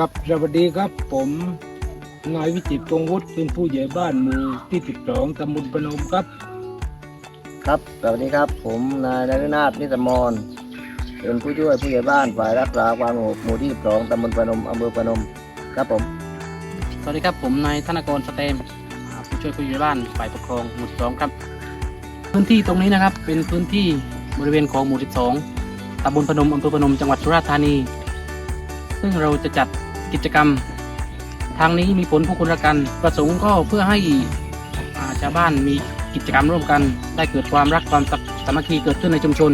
ครับสวัสดีครับผมนายวิจิตรกงวุฒิเป็นผู้ใหญ่บ้านหมู่ที่12ตำบลพนมครับ ครับสวัสดีครับ ผมนายนฤนาถนิสมรเป็นผู้ช่วยผู้ใหญ่บ้านฝ่ายรักษาความสงบหมู่ที่สองตำบลพนมอำเภอพนมครับผม สวัสดีครับผมนายธนกรสเตมอ่าผู้ช่วยผู้ใหญ่บ้านฝ่ายปกครองหมู่ที่สองครับ พื้นที่ตรงนี้นะครับเป็นพื้นที่บริเวณของหมู่ที่สองตำบลพนมอำเภอพนมจังหวัดสุราษฎร์ธานี ซึ่งเราจะจัด กิจกรรม ทางนี้มีผลผู้คุณกัน ประสงค์ก็เพื่อให้ชาวบ้านมีกิจกรรมร่วมกัน ได้เกิดความรักความสามัคคีเกิดขึ้นในชุมชน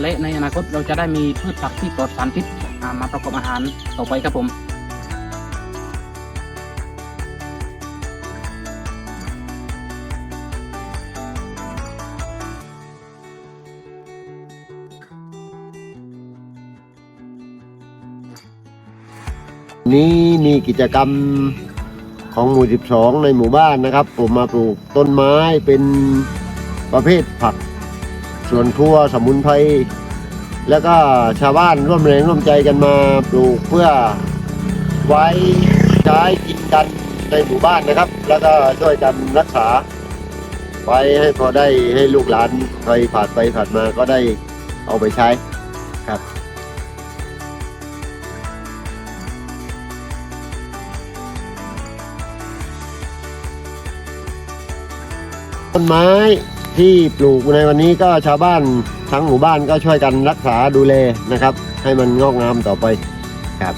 และในอนาคตเราจะได้มีพืชผักที่ปลอดสารพิษมาประกอบอาหารต่อไปครับผม นี้มีกิจกรรมของหมู่ 12 ในหมู่บ้านนะครับ ผมมาปลูกต้นไม้เป็นประเภทผักสวนครัวสมุนไพรแล้วก็ชาวบ้านร่วมแรงร่วมใจกันมาปลูกเพื่อไว้ใช้กินกันในหมู่บ้านนะครับ แล้วก็ช่วยกันรักษา ไว้ให้พอได้ให้ลูกหลานใครผ่านไปผ่านมาก็ได้เอาไปใช้ครับ ต้นไม้ที่ปลูกในวันนี้ก็ชาวบ้านทั้งหมู่บ้านก็ช่วยกันรักษาดูแลนะครับ ให้มันงอกงามต่อไปครับ